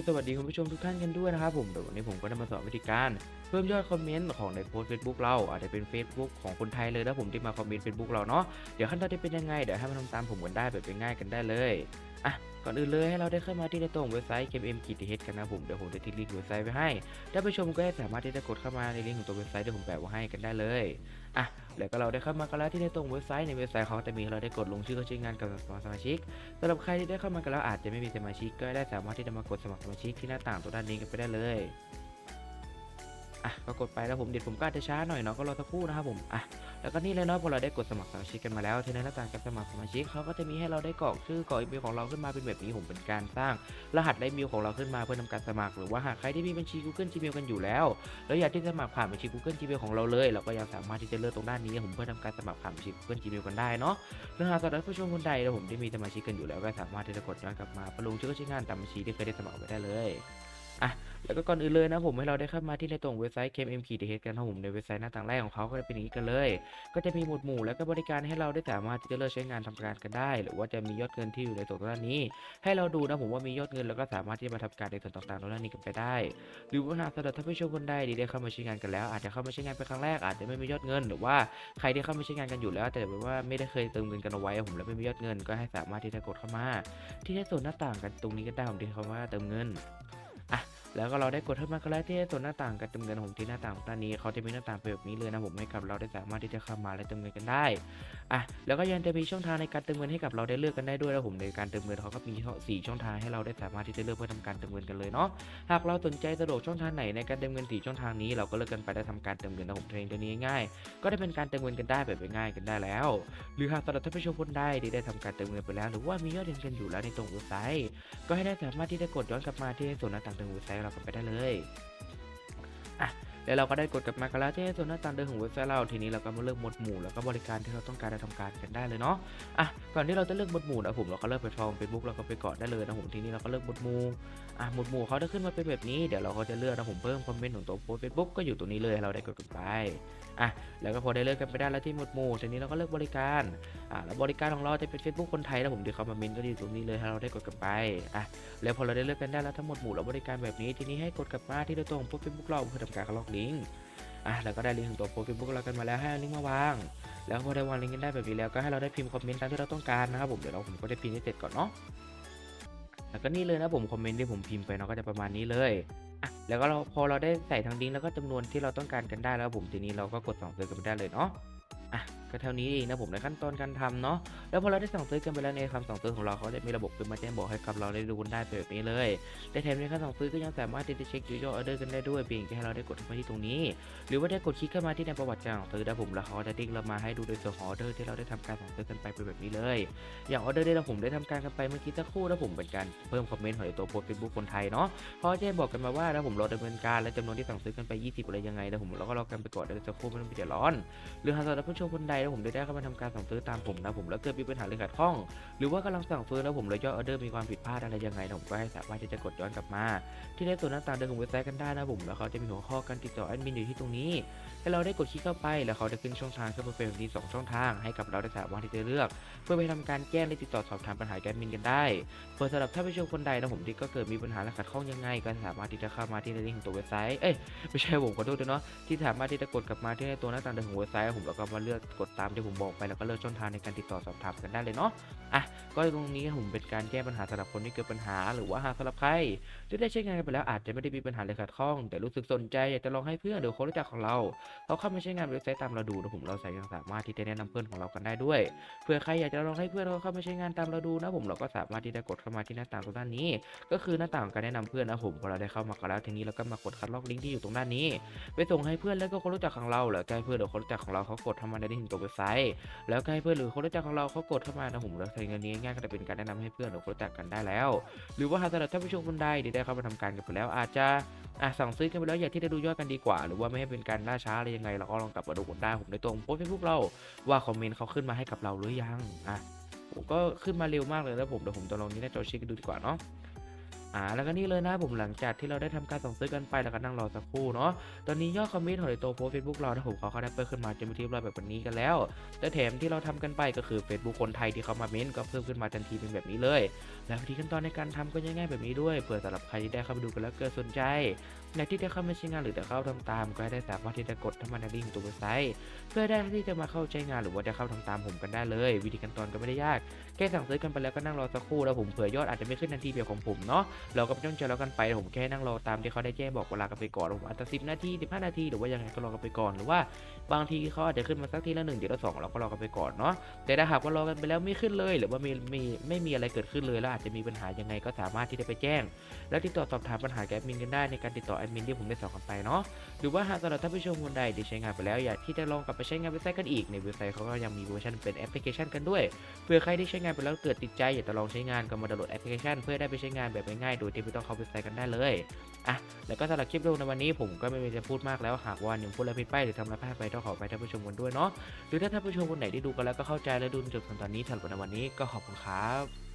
ก็สวัสดีคุณผู้ชมทุกท่านกันด้วยนะครับผมเดี๋ยววันนี้ผมก็จะมาสอนวิธีการเพิ่มยอดคอมเมนต์ของในโพสต์เฟซบุ๊กเราอาจจะเป็น Facebook ของคนไทยเลยนะผมที่มาคอมเมนต์เฟซบุ๊กเราเนาะเดี๋ยวขั้นตอนจะเป็นยังไงเดี๋ยวให้มาทำตามผมกันได้แบบง่ายๆกันได้เลย อะก่อนอื่นเลยให้เราได้เข้ามาที่ในตรงเว็บไซต์ KM กิติเฮดกันนะผมเดี๋ยวผมจะทิ้งลิงก์เว็บไซต์ไว้ให้ถ้าผู้ชมก็สามารถที่จะกดเข้ามาในลิงก์ของตัวเว็บไซต์ที่ผมแปะไว้ให้กันได้เลยอะแล้วก็เราได้เข้ามากันแล้วที่ในตรงเว็บไซต์ในเว็บไซต์เขาจะมีเราได้กดลงชื่อเข้าใช้งานกับสมาชิกสำหรับใครที่ได้เข้ามากันแล้วอาจจะไม่มีสมาชิกก็ได้สามารถที่จะมากดสมัครสมาชิกที่หน้าต่างตัวด้านนี้กันไปได้เลยอะก็กดไปแล้วผมเดี๋ยวผมก็อาจจะช้าหน่อยเนาะก็รอสักครู่นะครับผมอะ แล้วก็นี่เลยเนาะพอเราได้กดสมัครสมาชิกกันมาแล้วที่ในหน้าต่างการสมัครสมาชิกเขาก็จะมีให้เราได้กรอกชื่อกรอกอีเมลของเราขึ้นมาเป็นแบบนี้ผมเป็นการสร้าง รหัสและอีเมลของเราขึ้นมาเพื่อทำการสมัคร หรือว่าหากใครที่มีบัญชี Google Gmail กันอยู่แล้ว แล้วอยากที่จะสมัครผ่านบัญชี Google Gmail ของเราเลย เราก็ยังสามารถที่จะเลือกตรงด้านนี้ผมเพื่อทำการสมัครผ่านบัญชี Google Gmail กันได้เนาะหรือหากสำหรับผู้ชมคนใดนะผมที่มีสมาชิกกันอยู่แล้วก็สามารถที่จะกดย้อนกลับมาประลงชื่อเข้าใช้งานตามบัญชีที่เคยได้สมัครไว้ได้เลยอะ แล้วก็ก่อนอื่นเลยนะผมให้เราได้เข้ามาที่ในตรงเว็บไซต์ KMM ขีดเฮดกันนะผมในเว็บไซต์หน้าต่างแรกของเขาก็จะเป็นอย่างนี้กันเลย ก็จะมีหมวดหมู่แล้วก็บริการให้เราได้สามารถที่จะเลือกใช้งานทำการกันได้ หรือว่าจะมียอดเงินที่อยู่ในส่วนตรงด้านนี้ ให้เราดูนะผมว่ามียอดเงินแล้วก็สามารถที่จะมาทำการในส่วนต่างๆตรงด้านนี้กันไปได้ หรือว่าหากสำหรับท่านผู้ชมคนใดที่ได้เข้ามาใช้งานกันแล้ว อาจจะเข้ามาใช้งานเป็นครั้งแรกอาจจะไม่มียอดเงิน หรือว่าใครที่เข้ามาใช้งานกันอยู่แล้ว แต่แบบว่าไม่ได้เคยเติมเงินกันเอาไว้ผมแล้วไม่มียอดเงินก็ให้สามารถที่จะกดเข้ามา ที่ในส่วนหน้าต่างกันตรงนี้ก็ได้ผมที่เขาว่าเติมเงิน แล้วก็เราได้กดเข้ามากันแล้วที่ส่วนหน้าต่างการเติมเงินของที่หน้าต่างด้านนี้เขาจะมีหน้าต่างแบบนี้เลยนะผมให้กับเราได้สามารถที่จะเข้ามาและเติมเงินกันได้อะแล้วก็ยังจะมีช่องทางในการเติมเงินให้กับเราได้เลือกกันได้ด้วยนะผมในการเติมเงินเขาก็มีสี่ช่องทางให้เราได้สามารถที่จะเลือกเพื่อทำการเติมเงินกันเลยเนาะหากเราสนใจสะดวกช่องทางไหนในการเติมเงินสี่ช่องทางนี้เราก็เลือกกันไปได้ทำการเติมเงินนะผมเทรนตัวนี้ง่ายก็ได้เป็นการเติมเงินกันได้แบบง่ายกันได้แล้ว หรือหากสำหรับท่านผู้ชมคนใดที่ได้ทำการเติมเงินไปแล้ว หรือว่ามียอดเงินกันอยู่แล้วในตรงเว็บไซต์ก็ให้ได้สามารถที่จะกดย้อนกลับมาที่ส่วนหน้าต่างทางเว็บไซต์เรากันไปได้เลย แล้วเราก็ได้กดกลับมากันแล้วที่ส่วนหน้าต่างเดิมของเว็บไซต์เราทีนี้เราก็มาเลือกหมวดหมู่แล้วก็บริการที่เราต้องการจะทำการกันได้เลยเนาะอะก่อนที่เราจะเลือกหมวดหมู่นะผมเราก็เลือกไปฟอร์มเฟซบุ๊กเราก็ไปกดได้เลยนะผมทีนี้เราก็เลือกหมวดหมู่อะหมวดหมู่เขาจะขึ้นมาเป็นแบบนี้เดี๋ยวเราก็จะเลือกนะผมเพิ่มคอมเมนต์ของตัวโพสเฟซบุ๊กก็อยู่ตรงนี้เลยเราได้กดกันไปอะแล้วก็พอได้เลือกกันไปได้แล้วที่หมวดหมู่ทีนี้เราก็เลือกบริการอะแล้วบริการของเราจะเป็น Facebook คนไทยนะผมที่เขามาเมนก็อยู่ตรงนี้เลยให้เราได้กดกันไปอะแล้วพอเราได้เลือกกันได้แล้วทั้งหมดหมู่เราบริการแบบนี้ทีนี้ให้กดกลับมาที่ตัวตรงโพสเฟซบุ๊กเราเพื่อทำการล็อกลิงก์อะแล้วก็ได้ลิงก์ของตัวโพสเฟซบุ๊กเรากันมาแล้วให้เอาลิงก์มาวาง แล้วพอได้วางลิงก์กันได้แบบนี้แล้วก็ให้เราได้พิมพ์คอมเมนต์ตามที่เราต้องการนะครับผมเดี๋ยวเราผมก็ได้พิมพ์ให้เสร็จก่อนเนาะแล้วก็นี่เลยนะผมคอมเมนต์ที่ผมพิมพ์ไปเนาะก็จะประมาณนี้เลยอะแล้วก็เราพอเราได้ใส่ทั้งลิงก์แล้วก็จำนวนที่เราต้องการกันได้แล้วผมทีนี้เราก็กดสั่งซื้อกันไปได้เลยเนาะอะ ก็เท่านี้เองนะผมในขั้นตอนการทำเนาะแล้วพอเราได้สั่งซื้อกันไปแล้วในคำสั่งซื้อของเราเขาจะมีระบบขึ้นมาแจ้งบอกให้กับเราได้ดูกันได้แบบนี้เลยแต่แถมในคำสั่งซื้อก็ยังสามารถที่จะเช็คยอดออเดอร์กันได้ด้วยเพียงแค่เราได้กดเข้ามาที่ตรงนี้ หรือว่าได้กดคลิกเข้ามาที่ในประวัติการสั่งซื้อนะผมแล้วเขาจะติ๊กเรามาให้ดูโดยส่วนของออเดอร์ที่เราได้ทำการสั่งซื้อกันไปเป็นแบบนี้เลย อย่างออเดอร์ที่เราผมได้ทำการกันไปเมื่อกี้สักครู่แล้วผมเป็นการเพิ่มคอมเมนต์ของตัวโพสเฟซบุ๊กคนไทยเนาะเขาแจะบอกกันมาว่าถ้าผมรอดำเนินการและจำนวนที่สั่งซื้อกันไป 20อะไรยังไงแล้วผมเราก็รอกันไปก่อนเดี๋ยวสักครู่ไม่ต้องไปเดือดร้อน หรือหากสำหรับผู้ชมคนใดแล้วผมได้ได้เข้ามาทำการสั่งซื้อตามผมนะผมแล้วเกิดมีปัญหาเรื่องขัดข้อง หรือว่ากำลังสั่งซื้อแล้วผมเลยยอดออเดอร์มีความผิดพลาดอะไรยังไงผมก็ให้สามารถที่จะกดย้อนกลับมา ที่ในส่วนหน้าต่างเดิมของเว็บไซต์กันได้นะผมแล้วเขาจะมีหัวข้อการติดต่อแอดมินอยู่ที่ตรงนี้ให้เราได้กดคลิกเข้าไปแล้วเขาจะขึ้นช่องทางขึ้นมาเป็นแบบนี้สองช่องทางให้กับเราได้สามารถที่จะเลือก เพื่อไปทำการแก้และติดต่อสอบถามปัญหาแอดมินกันได้เพื่อสำหรับท่านผู้ชมคนใดนะผมที่ก็เกิดมีปัญหาและขัดข้องยังไงก็สามารถที่จะเข้ามาที่ในลิงก์ของตัวเว็บไซต์เอ้ยไม่ใช่ผมขอโทษด้วยเนาะที่สามารถที่จะกดกลับมาที่ในตัวหน้าต่างเดิมของเว็บไซต์ผมแล้วก็มาเลือกกดตามที่ผมบอกไปแล้วก็เลือกช่องทางในการติดต่อสอบถามกันได้เลยเนาะอะก็ตรงนี้ผมเป็นการแก้ปัญหาสำหรับคนที่เกิดปัญหา หรือว่าหากสำหรับใครที่ได้ใช้งานไปแล้วอาจจะไม่ได้มีปัญหาเลยขัดข้อง แต่รู้สึกสนใจอยากจะลองให้เพื่อนหรือคนรู้จักของเราเขาเข้ามาใช้งานเว็บไซต์ตามเราดูนะผมเราใส่ยังสามารถที่จะแนะนำเพื่อนของเรากันได้ด้วยเผื่อใครอยากจะลองให้เพื่อนเขาเข้ามาใช้งานตามเราดูนะผมเราก็สามารถที่จะกดเข้ามาที่หน้าต่างตรงด้านนี้ ก็คือหน้าต่างการแนะนำเพื่อนนะผมพอเราได้เข้ามากันแล้วทีนี้เราก็มากดคัดลอกลิงก์ที่อยู่ตรงด้านนี้ ไปส่งให้เพื่อนแล้วก็คนรู้จักของเราแล้วก็ให้เพื่อนหรือคนรู้จักของเราเขากดเข้ามาในลิงก์ของตัวเว็บไซต์ แล้วก็ให้เพื่อนหรือคนรู้จักของเราเขากดเข้ามานะผมแล้วใช้เงินนี้ง่ายก็จะเป็นการแนะนำให้เพื่อนหรือคนรู้จักกันได้แล้ว หรือว่าหากสำหรับท่านผู้ชมคนใดที่ได้เข้ามาทำการกันไปแล้ว อาจจะอะสั่งซื้อกันไปแล้วอยากที่จะดูยอดกันดีกว่า หรือว่าไม่ให้เป็นการล่าช้าอะไรยังไงเราก็ลองกลับมาดูกันได้ผมในตรงโพสต์เฟซบุ๊กเราว่าคอมเมนต์เขาขึ้นมาให้กับเราหรือยังอะผมก็ขึ้นมาเร็วมากเลยแล้วผมเดี๋ยวผมจะลองนี้หน้าจอเช็คดูดีกว่าเนาะ อ่าแล้วก็นี่เลยนะผมหลังจากที่เราได้ทำการสั่งซื้อกันไปแล้วก็นั่งรอสักครู่เนาะตอนนี้ยอดคอมเมนต์ของในตัวโพสเฟซบุ๊กเราถ้าผมขอเขาได้เปิดขึ้นมาจะมีที่เราแบร้อยแบบนี้กันแล้วและแถมที่เราทำกันไปก็คือ Facebook คนไทยที่เขามาเม้นต์ก็เพิ่มขึ้นมาทันทีเป็นแบบนี้เลย และวิธีขั้นตอนในการทำก็ง่ายๆแบบนี้ด้วยเผื่อสำหรับใครที่ได้เข้าไปดูกันแล้วเกิดสนใจอยากที่จะเข้ามาใช้งานหรือจะเข้าทำตาม ก็ได้สามารถที่จะกดทำมันลิงก์ตัวเว็บไซต์เพื่อได้ที่จะมาเข้าใช้งานหรือว่าจะเข้าทำตามผมกันได้เลย วิธีขั้นตอนก็ไม่ได้ยากแค่สั่งซื้อกันไปแล้วก็นั่งรอสักครู่แล้วผมเผื่อยอดอาจจะไม่ขึ้นทันทีแบบของผมเนาะเราก็ไม่ต้องเจอแล้วกันไปผมแค่นั่งรอตามที่เขาได้แจ้งบอกเวลากันไปก่อนผมอาจจะสิบนาทีสิบห้านาทีหรือว่ายังไงก็รอกันไปก่อนหรือว่า บางทีเขาอาจจะขึ้นมาสักทีละหนึ่งเดี๋ยวละสองเราก็รอกันไปก่อนเนาะแต่ถ้าหากว่ารอกันไปแล้วไม่ขึ้นเลย หรือว่ามีมีไม่มีอะไรเกิดขึ้นเลยแล้วอาจจะมีปัญหายังไงก็สามารถที่จะไปแจ้ง และติดต่อสอบถามปัญหาแกมินกันได้ในการติดต่อแอดมินที่ผมได้สอนกันไปเนาะหรือว่าหากสำหรับท่านผู้ชมคนใดที่ใช้งานไปแล้วอยากที่จะลองกลับไปใช้งานเว็บไซต์กันอีกในเว็บไซต์เขาก็ยังมีเวอร์ชันเป็นแอปพลิเคชันกันด้วยเพื่อใครที่ใช้งานไปแล้วเกิดติดใจอยากจะลองใช้งานก็มาดาวน์โหลดแอปพลิเคชันเพื่อได้ไปใช้งานแบบง่ายๆโดยที่ไม่ต้องเข้าเว็บไซต์กันได้เลยอะแล้วก็สำหรับคลิปวิดีโอในวันนี้ผมก็ไม่มีจะพูดมากแล้วหากว่าหนึ่งพูดอะไรผิดไปหรือทำอะไรพลาดไปต้องขอไปท่านผู้ชมกันด้วยเนาะหรือถ้าท่านผู้ชมคนไหนที่ดูกันแล้วก็เข้าใจและดูจนจบถึงตอนนี้สำหรับในวันนี้ก็ขอบคุณครับ